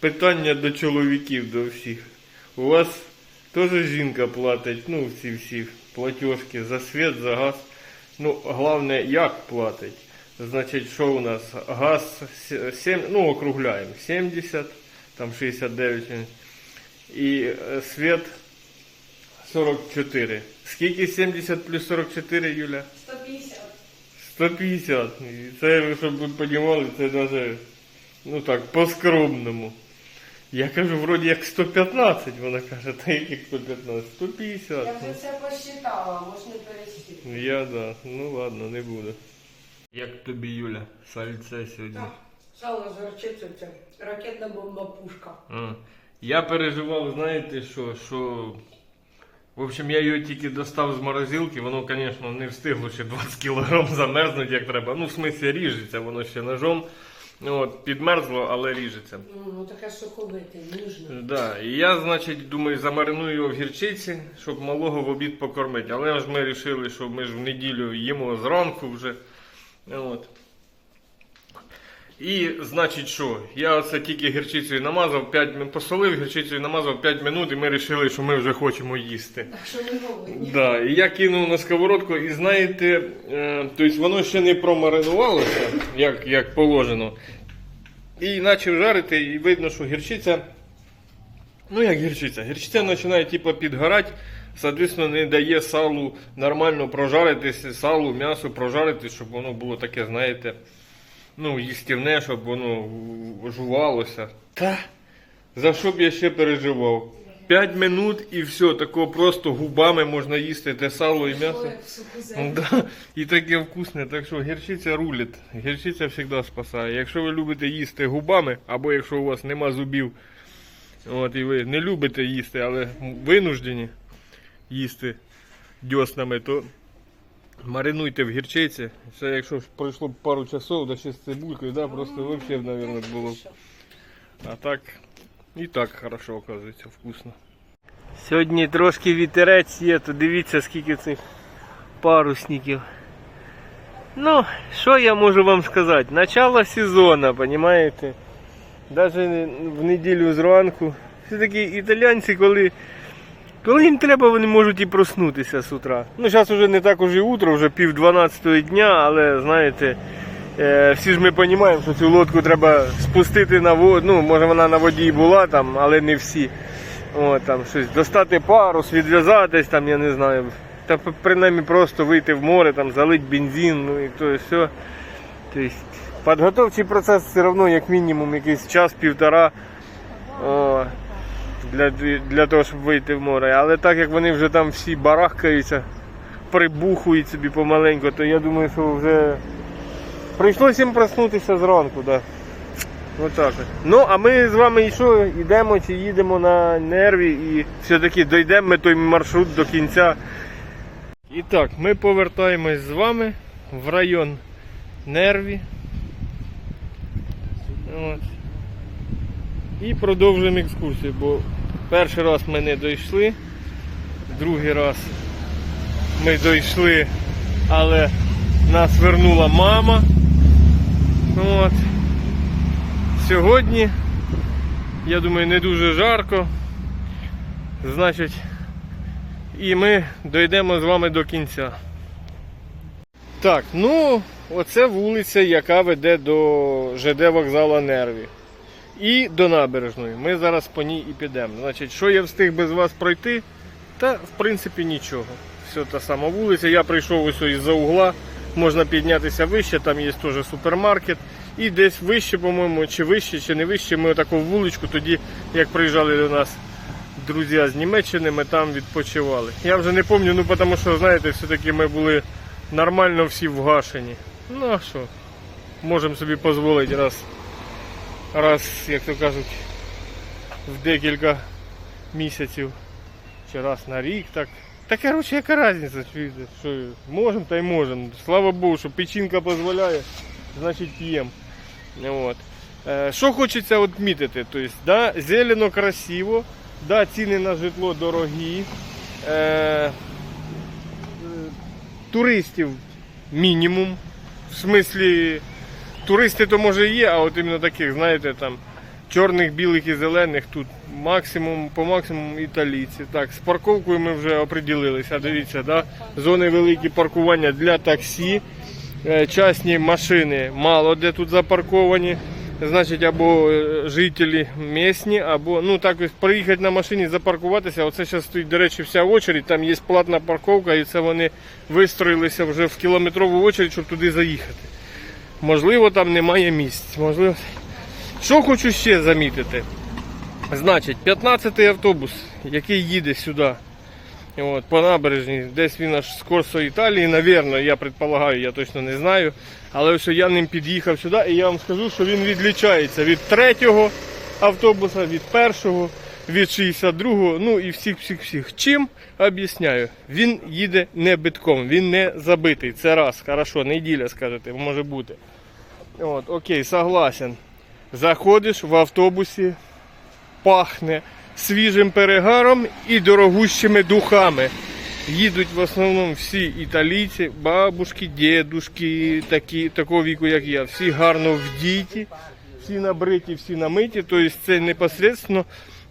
питання до чоловіків, до всіх. У вас теж жінка платить, ну, всі всі платіжки за світ, за газ. Ну, головне, як платить. Значить, що у нас? Газ 7, ну, округляємо, 70, там 69. І е, світ 44. Скільки 70 плюс 44, Юля? 150. 150. Це, щоб ви розуміли, це навіть, ну так, по-скромному. Я кажу, вроді як 115, вона каже, та яких 115? 150. Я вже все посчитала, можна пересчитати. Ну, Я да. Ну ладно, не буду. Як тобі, Юля, сальце сьогодні? Так, сало зарчиться, це ракетна бомба пушка. А. Я переживав, знаєте що, що. В общем, я його тільки достав з морозилки, воно, звісно, не встигло ще 20 кг замерзнути, як треба. Ну, в смислі, ріжеться, воно ще ножом. Ну, От, підмерзло, але ріжеться. Ну, ну таке соковите, ніжне. Да, і я, значить, думаю, замариную його в гірчиці, щоб малого в обід покормити. Але ж ми вирішили, що ми ж в неділю їмо зранку вже. От. І, значить, що? Я оце тільки гірчицею намазав, 5, ми посолив, гірчицею намазав 5 минут, і ми вирішили, що ми вже хочемо їсти. Так що не голодні. Да, і я кинув на сковородку, і знаєте, е, тобто воно ще не промаринувалося, як, як положено. І почав жарити, і видно, що гірчиця. Ну як гірчиця? Гірчиця починає типу, підгорати, соответственно, не дає салу нормально прожаритися, салу, м'ясо прожарити, щоб воно було таке, знаєте, ну, їстівне, щоб воно жувалося. Та, за що б я ще переживав? 5 минут і все, такого просто губами можна їсти те сало і м'ясо. Да, і таке вкусне, так що гірчиця рулить. Гірчиця завжди спасає. Якщо ви любите їсти губами, або якщо у вас нема зубів, от і ви не любите їсти, але винуждені їсти дьоснами, то маринуйте в гірчиці. Це якщо пройшло пару часов, да ще з цибулькою, да, просто взагалі, мабуть, було. А так, і так хорошо, оказується, вкусно. Сьогодні трошки вітерець є, то дивіться, скільки цих парусників. Ну, що я можу вам сказати? Начало сезону, понимаєте? Даже в неділю зранку. Все-таки італійці, коли, коли їм треба, вони можуть і проснутися з утра. Ну, зараз вже не так уже утро, вже пів 12 дня, але знаєте, е, всі ж ми розуміємо, що цю лодку треба спустити на воду. Ну, може вона на воді і була там, але не всі. О, там щось достати парус, відв'язатись, там, я не знаю. Та принаймні просто вийти в море, там, залити бензин, ну і то і все. Тобто, підготовчий процес все одно, як мінімум, якийсь час-півтора о, для, для того, щоб вийти в море. Але так як вони вже там всі барахкаються, прибухують собі помаленьку, то я думаю, що вже прийшлося їм проснутися зранку. Да. Отак. от. Ну, а ми з вами і що, йдемо чи їдемо на нерві і все-таки дійдемо ми той маршрут до кінця. І так, ми повертаємось з вами в район нерві. От. І продовжуємо екскурсію, бо перший раз ми не дійшли, другий раз ми дійшли, але нас вернула мама. От. Сьогодні, я думаю, не дуже жарко. Значить, і ми дійдемо з вами до кінця. Так, ну, оце вулиця, яка веде до ЖД вокзалу Нерві. І до набережної. Ми зараз по ній і підемо. Значить, що я встиг без вас пройти? Та, в принципі, нічого. Все та сама вулиця. Я прийшов ось із-за угла. Можна піднятися вище, там є теж супермаркет. І десь вище, по-моєму, чи вище, чи не вище, ми отаку вуличку, тоді, як приїжджали до нас друзі з Німеччини, ми там відпочивали. Я вже не пам'ятаю, ну тому що, знаєте, все-таки ми були нормально всі вгашені. Ну а що? Можемо собі дозволити раз, раз, як то кажуть, в декілька місяців чи раз на рік, так. Та коротше, яка різниця, що можемо та й можемо. Слава Богу, що печінка дозволяє, значить п'ємо. От. Е, Що хочеться відмітити, тобто, да, зелено красиво, да, ціни на житло дорогі. Е, туристів мінімум. В смислі, туристи то може є, а от іменно таких, знаєте, там чорних, білих і зелених тут максимум, по максимуму італійці. Так, з парковкою ми вже оприділилися. Дивіться, да? зони великі паркування для таксі. Е, Частні машини мало де тут запарковані. Значить, або е, жителі місні, або ну так ось приїхати на машині, запаркуватися. Оце зараз стоїть, до речі, вся очередь. Там є платна парковка, і це вони вистроїлися вже в кілометрову очередь, щоб туди заїхати. Можливо, там немає місць. Можливо. Що хочу ще замітити. Значить, 15-й автобус, який їде сюди, от, по набережній, десь він аж з Корсо Італії, навірно, я предполагаю, я точно не знаю. Але ось я ним під'їхав сюди і я вам скажу, що він відлічається від третього автобуса, від першого, від 62-го, ну і всіх, всіх, всіх. Чим об'ясняю? Він їде не битком, він не забитий. Це раз, хорошо, неділя, скажете, може бути. От, окей, согласен. Заходиш в автобусі, пахне свіжим перегаром і дорогущими духами. Їдуть в основному всі італійці, бабушки, дідушки, такі, такого віку, як я. Всі гарно вдіті, всі набриті, всі намиті. Тобто це непосредственно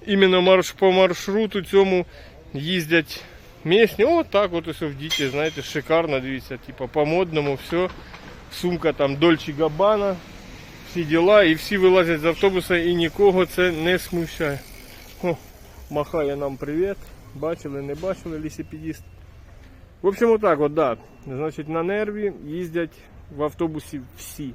іменно марш по маршруту цьому їздять місні. О, так от ось вдіті, знаєте, шикарно, дивіться, типу, по-модному, все. Сумка там Дольче Габана, всі діла, і всі вилазять з автобуса і нікого це не смущає. Махає нам привіт. Бачили, не бачили лісіпедіст. В общем, отак от, да. Значить, на нерві їздять в автобусі всі.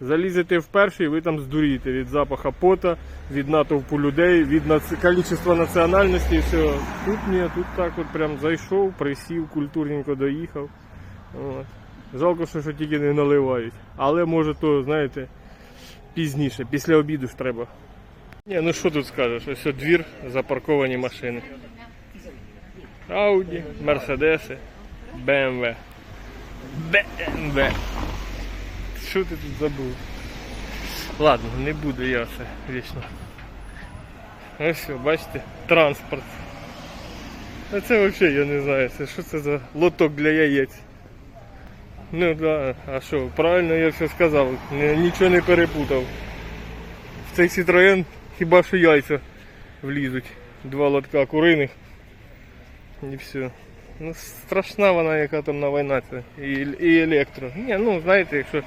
Залізете в перший, ви там здурієте від запаха пота, від натовпу людей, від наці... кількості національності і все. Тут ні, тут так от прям зайшов, присів, культурненько доїхав. От. Жалко, що, що тільки не наливають. Але може то, знаєте, пізніше, після обіду ж треба. Ні, ну що тут скажеш? Ось двір, запарковані машини. Ауді, Мерседеси, БМВ. БМВ. Що ти тут забув? Ладно, не буду я це вічно. Ось все, бачите, транспорт. А це взагалі я не знаю, це що це за лоток для яєць. Ну да, а що, правильно я все сказав, нічого не перепутав. В цей Citroen хіба що яйця влізуть. Два лотка куриних. І все. Ну, страшна вона, яка там на війна це. І, і електро. Ні, ну знаєте, якщо,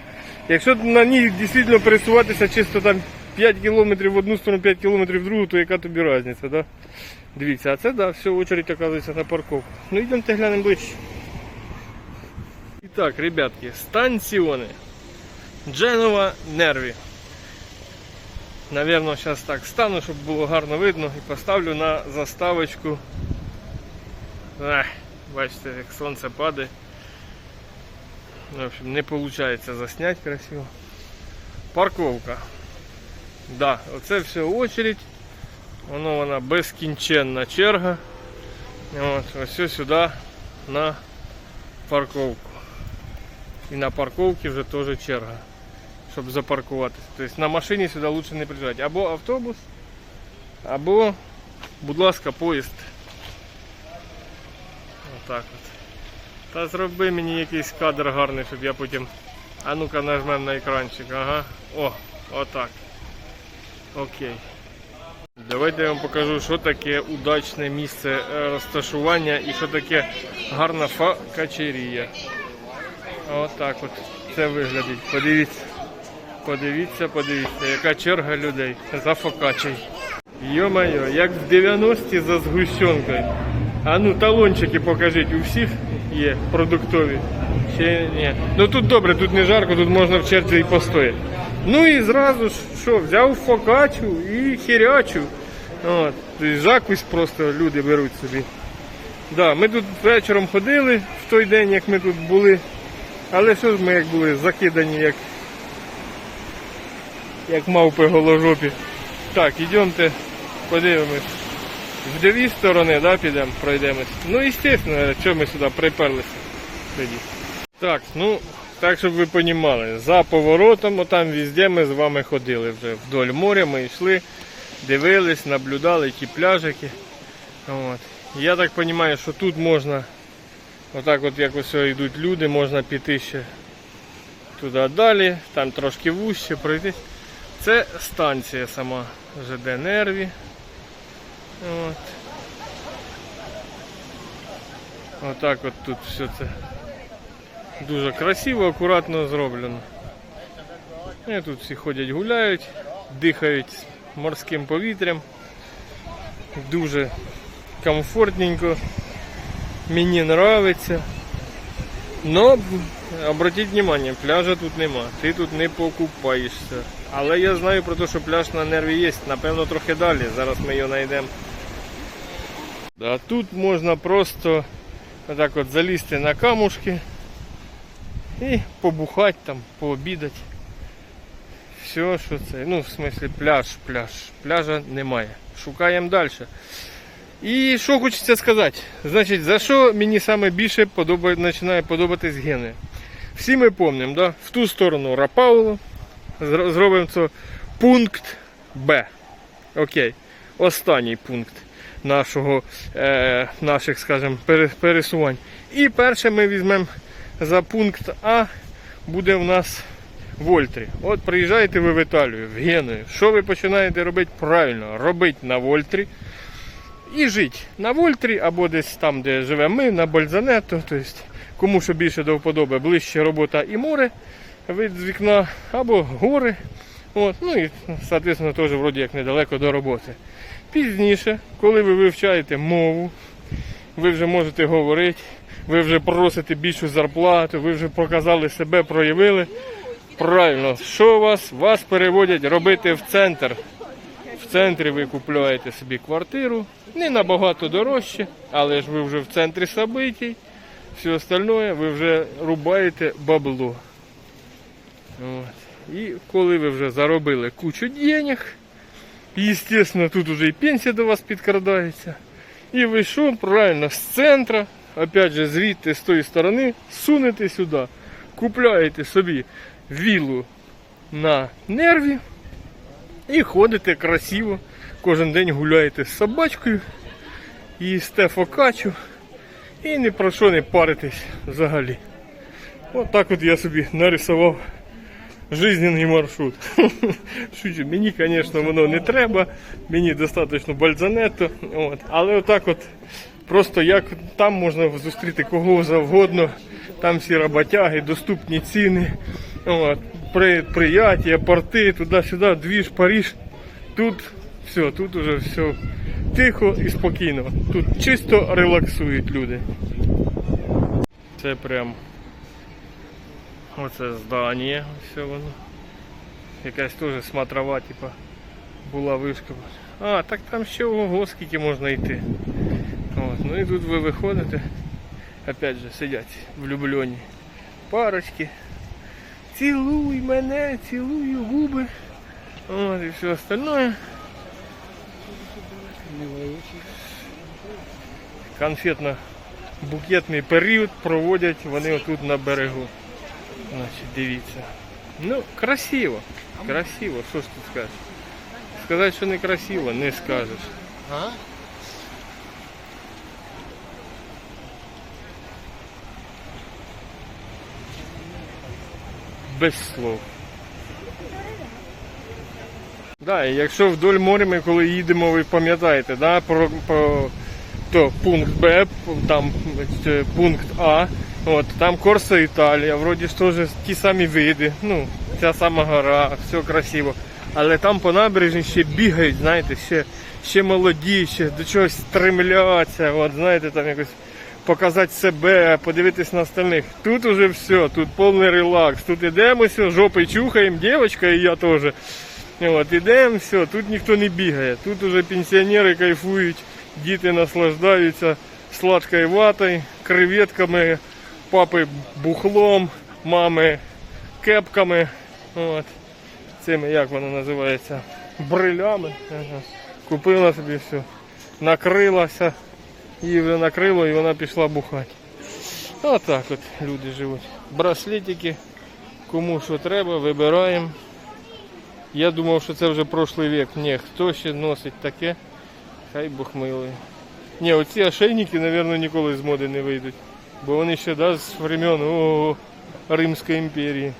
якщо на ній дійсно пересуватися чисто там 5 кілометрів в одну сторону, 5 кілометрів в другу, то яка тобі різниця, да? Дивіться, а це да, все, очередь оказується на парковку. Ну йдемте глянемо ближче. І так, ребятки, станціони. Дженова Нерві. Наверно, зараз так стану, щоб було гарно видно і поставлю на заставочку. Ах, бачите, як сонце падає. В общем, не виходить заснять красиво. Парковка. Да, оце все очередь. Воно вона безкінченна черга. От, ось сюди на парковку. І на парковці вже теж черга, щоб запаркуватися. Тобто на машині сюди лучше не приїжджати. Або автобус, або, будь ласка, поїзд. Отак от. Та зроби мені якийсь кадр гарний, щоб я потім. А ну-ка нажмем на екранчик. Ага. О, отак. Окей. Давайте я вам покажу, що таке удачне місце е, розташування і що таке гарна факачерія. Отак от це виглядить. Подивіться. Подивіться, подивіться, яка черга людей за фокачей. Йо-моє, як в 90-ті за згущенкою. А ну талончики покажіть, у всіх є продуктові. Ще ні. Ну тут добре, тут не жарко, тут можна в черзі і постояти. Ну і зразу ж що, взяв фокачу і хірячу. От, закусь просто люди беруть собі. Да, ми тут вечором ходили в той день, як ми тут були. Але що ж ми як були закидані, як, як мавпи голожопі. Так, ідемте, подивимось. В дві сторони, да, підемо, пройдемось. Ну, звісно, що ми сюди приперлися тоді. Так, ну, так, щоб ви розуміли, за поворотом, отам везде ми з вами ходили вже вдоль моря, ми йшли, дивились, наблюдали ті пляжики. От. Я так розумію, що тут можна, отак от як ось йдуть люди, можна піти ще туди далі, там трошки вужче пройтись. Це станція сама ЖД Нерві. От. Отак от тут все це дуже красиво, акуратно зроблено. І тут всі ходять гуляють, дихають морським повітрям. Дуже комфортненько. Мені нравиться. Но обратіть внимание, пляжа тут нема. Ти тут не покупаєшся. Але я знаю про те, що пляж на нерві є. Напевно, трохи далі. Зараз ми його знайдемо. А тут можна просто отак от залізти на камушки і побухати там, пообідати. Все, що це. Ну, в смислі, пляж, пляж. Пляжа немає. Шукаємо далі. І що хочеться сказати? Значить, за що мені саме більше подобає, починає подобатись гени? Всі ми пам'ятаємо, да? в ту сторону Рапауло. Зро- Зробимо це пункт Б. Окей. Останній пункт нашого, е, наших, скажімо, пересувань. І перше ми візьмемо за пункт А, буде в нас Вольтрі. От приїжджаєте ви в Італію, в Геную. Що ви починаєте робити правильно? Робити на Вольтрі і жити на Вольтрі або десь там, де живемо ми, на Бользането. Тобто, кому що більше до вподоби, ближче робота і море, вид з вікна, або гори. От, ну і, соответственно, теж вроді як недалеко до роботи. Пізніше, коли ви вивчаєте мову, ви вже можете говорити, ви вже просите більшу зарплату, ви вже показали себе, проявили. Правильно, що вас? Вас переводять робити в центр. В центрі ви купуєте собі квартиру, не набагато дорожче, але ж ви вже в центрі событий, все остальное ви вже рубаєте бабло. От. І коли ви вже заробили кучу денег, естественно, тут уже і пенсія до вас підкрадається. І ви що, правильно, з центра, опять же, звідти з тої сторони, сунете сюди, купляєте собі віллу на нерві. І ходите красиво. Кожен день гуляєте з собачкою, їсте фокачу і ні про що не паритесь взагалі. От так от я собі нарисував жизненний маршрут. Шучу, мені, звісно, воно не треба, мені достатньо бальзанетто. От. Але отак от просто як там можна зустріти кого завгодно, там всі роботяги, доступні ціни. От. Предприятия, порти, туди-сюди, двіж, Париж. Тут все, тут уже все тихо і спокійно. Тут чисто релаксують люди. Це прям оце здання, все воно. Якась теж смотрова, типа, була вишка. А, так там ще ого, скільки можна йти. От, ну і тут ви виходите. Опять же, сидять влюблені парочки. Цілуй мене, цілую губи. От, і все остальное. Конфетно-букетний період проводять вони отут на берегу. Значить, дивіться. Ну, красиво. Красиво, що ж тут скажеш? Сказати, що не красиво, не скажеш. А? без слов. Да, і якщо вдоль моря ми коли їдемо, ви пам'ятаєте, да, про, про то пункт Б, там е, пункт А, от, там Корса Італія, вроді ж теж ті самі види, ну, ця сама гора, все красиво. Але там по набережні ще бігають, знаєте, ще, ще молоді, ще до чогось стремляться, от, знаєте, там якось показати себе, подивитись на остальних. Тут уже все, тут повний релакс. Тут ідемо, все, жопи чухаємо, дівчинка і я теж. Ідемо, все, тут ніхто не бігає. Тут уже пенсіонери кайфують, діти наслаждаються сладкою ватою, креветками, папи бухлом, мами кепками. От. Цими, як воно називається, брилями. Купила собі все, накрилася. Її вже накрило і вона пішла бухати. Отак от люди живуть. Браслетики, кому що треба, вибираємо. Я думав, що це вже прошлий вік. Ні, хто ще носить таке, хай Бог милує. Ні, оці ошейники, мабуть, ніколи з моди не вийдуть. Бо вони ще да, з времен о, Римської імперії.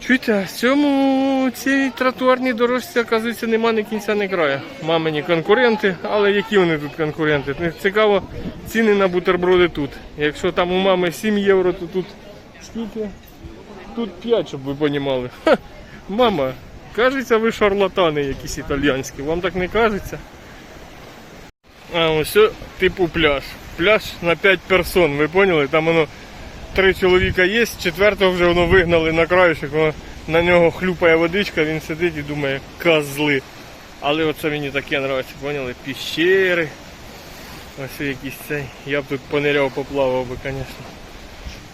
Чуєте, в цьому цій тротуарній дорожці, оказується, нема ні кінця, ні краю. Мамині конкуренти, але які вони тут конкуренти? Не цікаво, ціни на бутерброди тут. Якщо там у мами 7 євро, то тут скільки? Тут 5, щоб ви розуміли. Мама, кажеться, ви шарлатани якісь італійські. Вам так не кажеться? А, ось, типу пляж. Пляж на 5 персон, ви поняли? Там воно три чоловіка є, четвертого вже воно вигнали на краючок, воно, на нього хлюпає водичка, він сидить і думає, козли. Але оце мені таке подобається, поняли? Піщери. Ось якийсь цей. Я б тут пониряв, поплавав би, звісно.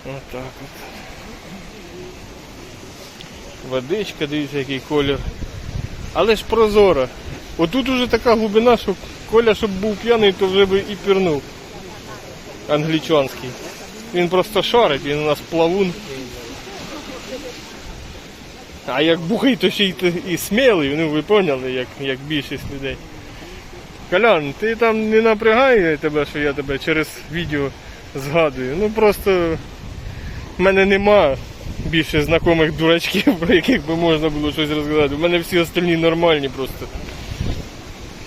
Отак от. Водичка, дивіться, який колір. Але ж прозора. Отут уже така глибина, що Коля, щоб був п'яний, то вже би і пірнув. Англічанський. Він просто шарить, він у нас плавун. А як бухий, то ще й і смілий, ну ви поняли, як, як більшість людей. Колян, ти там не напрягає тебе, що я тебе через відео згадую. Ну просто в мене нема більше знайомих дурачків, про яких би можна було щось розказати. У мене всі остальні нормальні просто.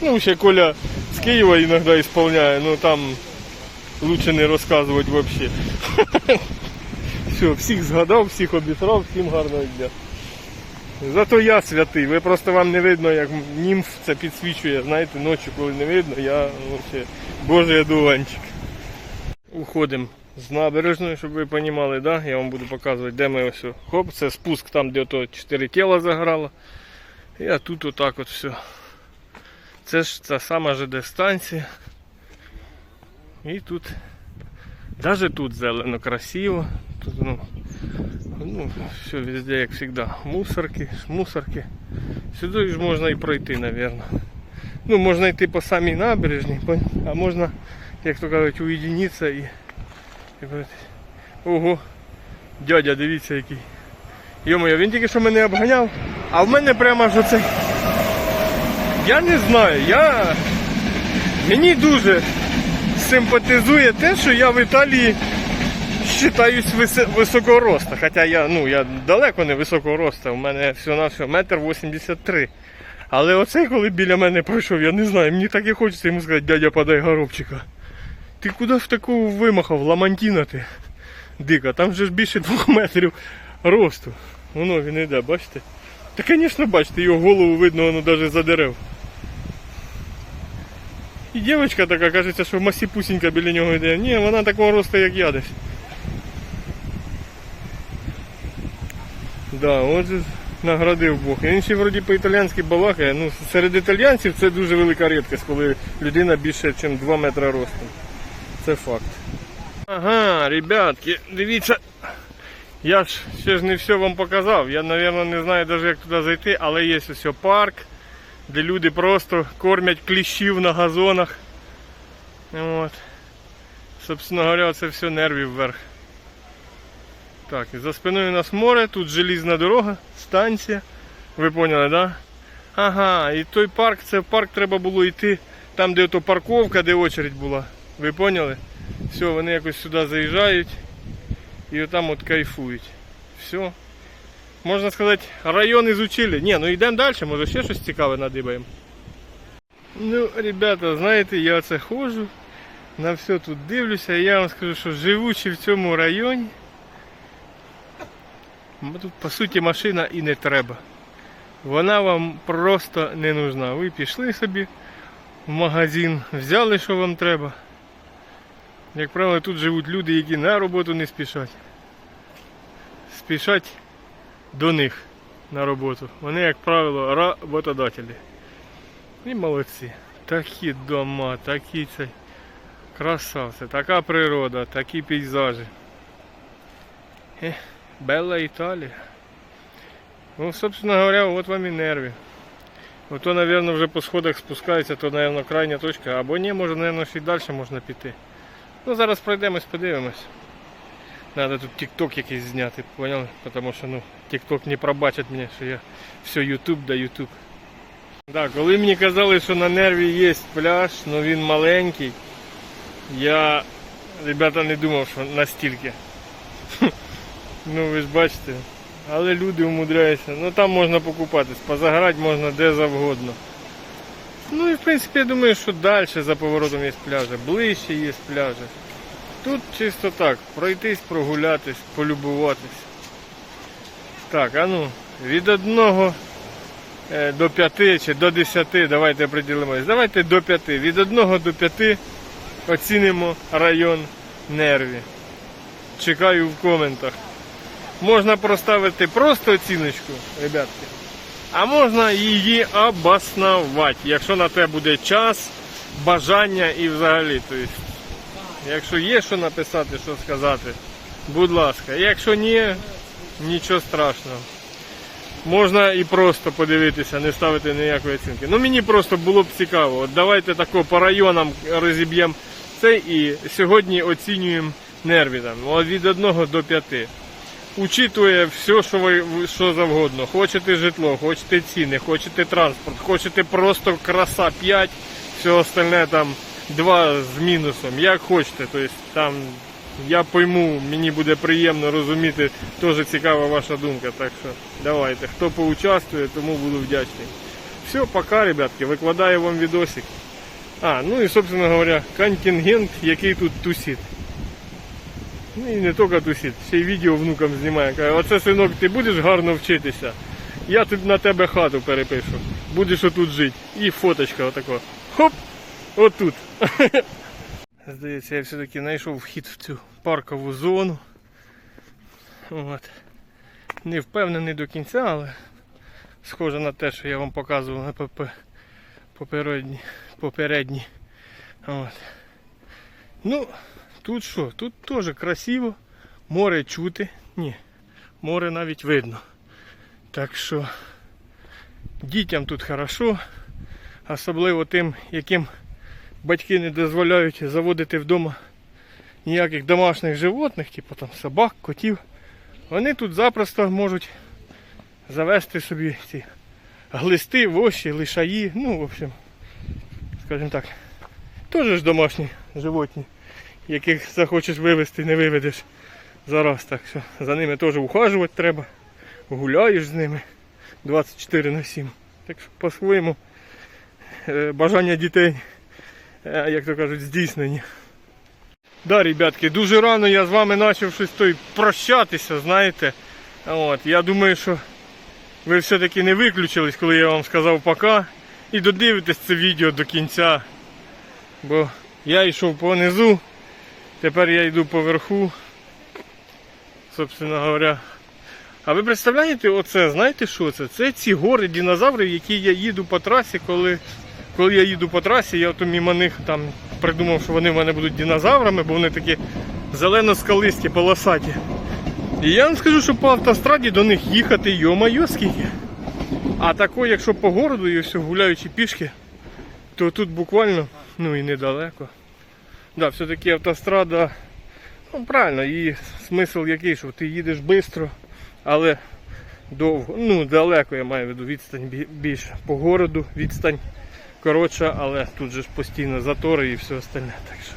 Ну, ще Коля з Києва іноді ісполняє, ну там лучше не розказувати взагалі. Все, всіх згадав, всіх обісрав, всім гарного дня. Зато я святий. Ви просто вам не видно, як німф це підсвічує. Знаєте, ночі, коли не видно, я вообще Божий одуванчик. Уходимо з набережної, щоб ви розуміли, да? я вам буду показувати, де ми ось. Хоп, це спуск там, де ото 4 тіла заграло. І а тут отак от все. Це ж та сама ЖД станція. І тут, навіть тут зелено, красиво. Тут, ну, ну, все везде, як завжди. Мусорки, мусорки. Сюди ж можна і пройти, мабуть. Ну, можна йти по самій набережній, а можна, як то кажуть, уєдинитися і. І. Ого, дядя, дивіться який. Йо-моє, він тільки що мене обганяв, а в мене прямо ж оцей. Я не знаю, я. Мені дуже симпатизує те, що я в Італії вважаюсь вис- високого росту. Хоча я, ну, я далеко не високого росту, у мене всього на все метр 83. Але оцей, коли біля мене пройшов, я не знаю, мені так і хочеться йому сказати, дядя, подай горобчика. Ти куди ж такого вимахав, ламантіна ти? Дика, там же ж більше двох метрів росту. Воно він іде, бачите? Та, звісно, бачите, його голову видно, воно навіть за дерев. І дівчинка така, кажеться, що масіпусінька біля нього йде. Ні, вона такого росту, як я десь. Да, от наградив Бог. Він ще вроді по-італійськи балакає. Ну, серед італійців це дуже велика рідкість, коли людина більше, ніж 2 метри ростом. Це факт. Ага, ребятки, дивіться. Я ж ще ж не все вам показав. Я, мабуть, не знаю навіть як туди зайти, але є ось парк, де люди просто кормять кліщів на газонах. От. Собственно говоря, це все нервів вверх. Так, і за спиною у нас море, тут желізна дорога, станція. Ви поняли? Да? Ага, і той парк, це парк треба було йти там, де ото парковка, де очередь була. Ви поняли? Все, вони якось сюди заїжджають і отам от кайфують. Все. Можна сказати, район ізучили. Ні, ну йдемо далі, може ще щось цікаве надибаємо. Ну, ребята, знаєте, я це ходжу, на все тут дивлюся, і я вам скажу, що живучи в цьому районі, тут по суті машина і не треба. Вона вам просто не нужна. Ви пішли собі в магазин, взяли, що вам треба. Як правило, тут живуть люди, які на роботу не спішать. Спішать до них на роботу. Вони, як правило, роботодателі. І молодці. Такі дома, такі цей красавці, така природа, такі пейзажі. Ех, Белла Італія. Ну, собственно говоря, от вам і нерві. Ото, мабуть, вже по сходах спускаються, то, мабуть, крайня точка. Або ні, може, мабуть, ще й далі можна піти. Ну, зараз пройдемось, подивимось. Надо тут тік-ток якийсь зняти, поняли? Тому що ну, тік-ток не пробачить мені, що я все Ютуб да Ютуб. Да, коли мені казали, що на нерві є пляж, але він маленький, я, ребята, не думав, що настільки. Ну ви ж бачите, але люди умудряються. Ну там можна покупатись, позаграти можна де завгодно. Ну і в принципі я думаю, що далі за поворотом є пляжі, ближче є пляжі. Тут чисто так, пройтись, прогулятись, полюбуватись. Так, а ну, від одного е, до п'яти чи до десяти, давайте приділимось. Давайте до п'яти. Від одного до п'яти оцінимо район нерві. Чекаю в коментах. Можна проставити просто оціночку, ребятки. А можна її обоснувати, якщо на те буде час, бажання і взагалі. Тобто, якщо є що написати, що сказати, будь ласка. Якщо ні, нічого страшного. Можна і просто подивитися, не ставити ніякої оцінки. Ну мені просто було б цікаво. От давайте тако по районам розіб'ємо це і сьогодні оцінюємо нерві там від 1 до 5. Учитує все, що ви що завгодно. Хочете житло, хочете ціни, хочете транспорт, хочете просто краса 5, все остальне там 2 з мінусом. Як хочете. Тобто там я пойму, мені буде приємно розуміти, теж цікава ваша думка. Так що давайте, хто поучаствує, тому буду вдячний. Все, пока, ребятки, викладаю вам відосик. А, ну і собственно говоря, контингент, який тут тусить. Ну і не тільки тусить, ще й відео внукам знімає. Каже, оце синок, ти будеш гарно вчитися. Я тут на тебе хату перепишу. Будеш отут жити. І фоточка отако. Хоп! Отут. Здається, я все-таки знайшов вхід в цю паркову зону. От. Не впевнений до кінця, але схоже на те, що я вам показував на поп- попередні. попередні. От. Ну, тут що? Тут теж красиво. Море чути. Ні, море навіть видно. Так що дітям тут хорошо, особливо тим, яким батьки не дозволяють заводити вдома ніяких домашніх животних, типу там собак, котів. Вони тут запросто можуть завести собі ці глисти, воші, лишаї, ну, в общем, скажімо так, теж ж домашні животні, яких захочеш вивезти, не виведеш зараз. Так що за ними теж ухажувати треба. Гуляєш з ними 24 на 7. Так що по-своєму е, бажання дітей е, як то кажуть, здійснені. Да, ребятки, дуже рано я з вами почав щось той прощатися, знаєте. От, я думаю, що ви все-таки не виключились, коли я вам сказав пока. І додивитесь це відео до кінця. Бо я йшов понизу, тепер я йду поверху. Собственно говоря. А ви представляєте, оце, знаєте що це? Це ці гори динозаврів, які я їду по трасі, коли коли я їду по трасі, я то мимо них там придумав, що вони в мене будуть динозаврами, бо вони такі зелено-скалисті, полосаті. І я вам скажу, що по автостраді до них їхати, йо-майо, скільки. А тако, якщо по городу і все гуляючи пішки, то тут буквально, ну і недалеко. Да, все-таки автострада, ну правильно, її смисл який, що ти їдеш швидко, але довго, ну далеко я маю в виду відстань бі- більше. По городу відстань коротша, але тут же ж постійно затори і все остальне. Так що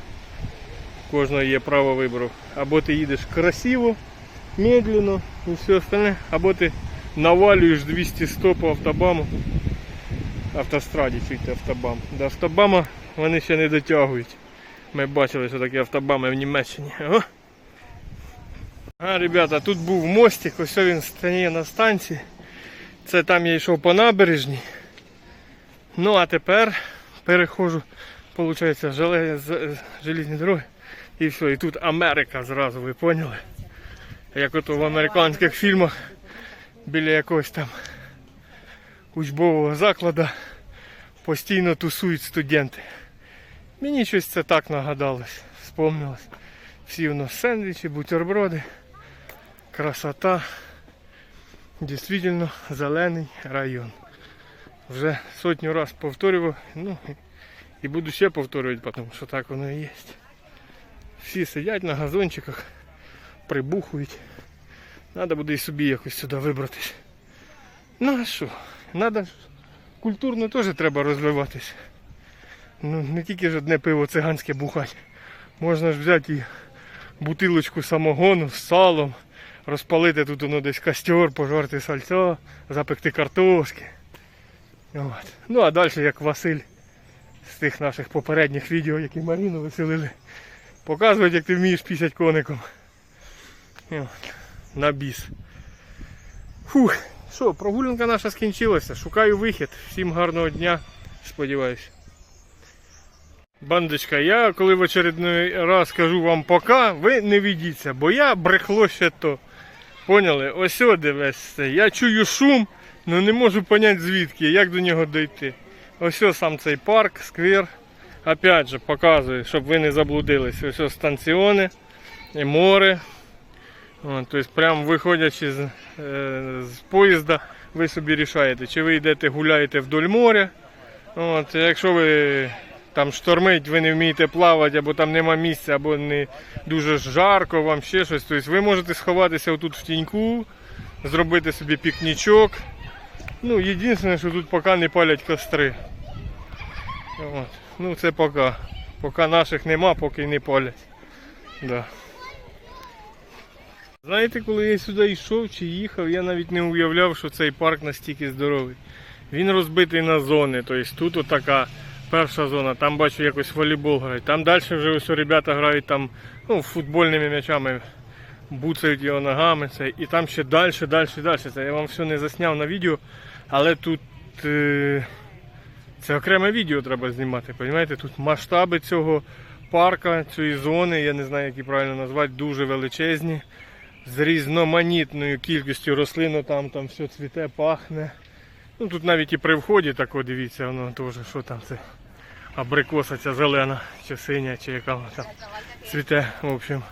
кожного є право вибору. Або ти їдеш красиво, медленно і все остальне, або ти навалюєш 200-100 по автобаму. Автостраді чуйте автобам. До автобама вони ще не дотягують. Ми бачили, що такі автобами в Німеччині. О! А, ребята, тут був мостик, ось він стає на станції. Це там я йшов по набережній. Ну а тепер переходжу, виходить, желе, з- желізні дороги. І все, і тут Америка зразу, ви поняли? Як ото в американських фільмах біля якогось там учбового закладу постійно тусують студенти. Мені щось це так нагадалось, спомнилось. Всі у нас сендвічі, бутерброди, красота. Дійсно зелений район. Вже сотню раз повторював, ну і буду ще повторювати, тому що так воно і є. Всі сидять на газончиках, прибухують. Треба буде і собі якось сюди вибратись. Ну а що? Надо культурно теж треба розвиватись. Ну, не тільки ж одне пиво циганське бухать. Можна ж взяти і бутилочку самогону з салом, розпалити тут воно десь костер, пожарти сальцо, запекти картошки. От. Ну а далі як Василь з тих наших попередніх відео, які Маріну веселили, показують, як ти вмієш пісять коником. От. На біс. Фух, що, прогулянка наша скінчилася. Шукаю вихід. Всім гарного дня. Сподіваюсь. Бандочка, я коли в очередний раз кажу вам пока, ви не ведіться, бо я брехло ще то. Поняли? Ось дивись. Я чую шум, але не можу поняти звідки, як до нього дойти. Ось сам цей парк, сквер. Опять же, показую, щоб ви не заблудились. Ось станціони, і море. От, тобто, прямо виходячи з, е, з поїзда, ви собі рішаєте, чи ви йдете гуляєте вдоль моря. От, якщо ви там штормить, ви не вмієте плавати, або там нема місця, або не дуже жарко, вам ще щось. Тобто ви можете сховатися отут в тіньку, зробити собі пікнічок. Ну, єдине, що тут поки не палять костри. От. Ну це поки. Поки наших нема, поки не палять. Да. Знаєте, коли я сюди йшов чи їхав, я навіть не уявляв, що цей парк настільки здоровий. Він розбитий на зони. Тобто тут отака перша зона, там бачу якось волейбол грають. Там далі вже ось ребята грають там ну, футбольними м'ячами, буцають його ногами. Це. І там ще далі, далі, далі. Це я вам все не засняв на відео, але тут е, це окреме відео треба знімати. Розумієте? Тут масштаби цього парка, цієї зони, я не знаю, як її правильно назвати, дуже величезні. З різноманітною кількістю рослин, там, там все цвіте, пахне. Ну тут навіть і при вході тако, дивіться, воно теж, що там це. Абрикоса ця зелена, чи синя, чи яка там цвіте, в общем,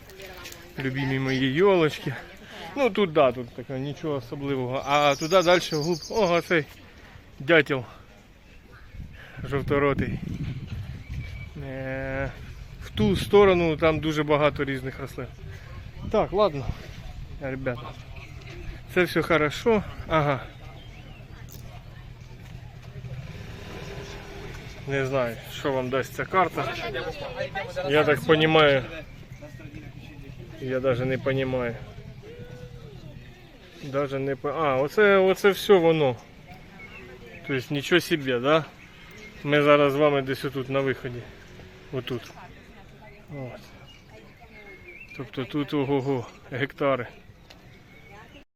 любимі мої йолочки. Ну тут да, тут таке нічого особливого. А туди далі вглуб. Ого, цей дятел жовторотий. Е, В ту сторону там дуже багато різних рослин. Так, ладно, ребята. Це все хорошо. Ага. Не знаю, що вам дасть ця карта. Я так понимаю. Я даже не понимаю. Даже не по... А, оце, оце все воно. Тобто нічого собі, да? Ми зараз з вами десь отут на виході. Отут. От. Тобто тут ого-го, гектари.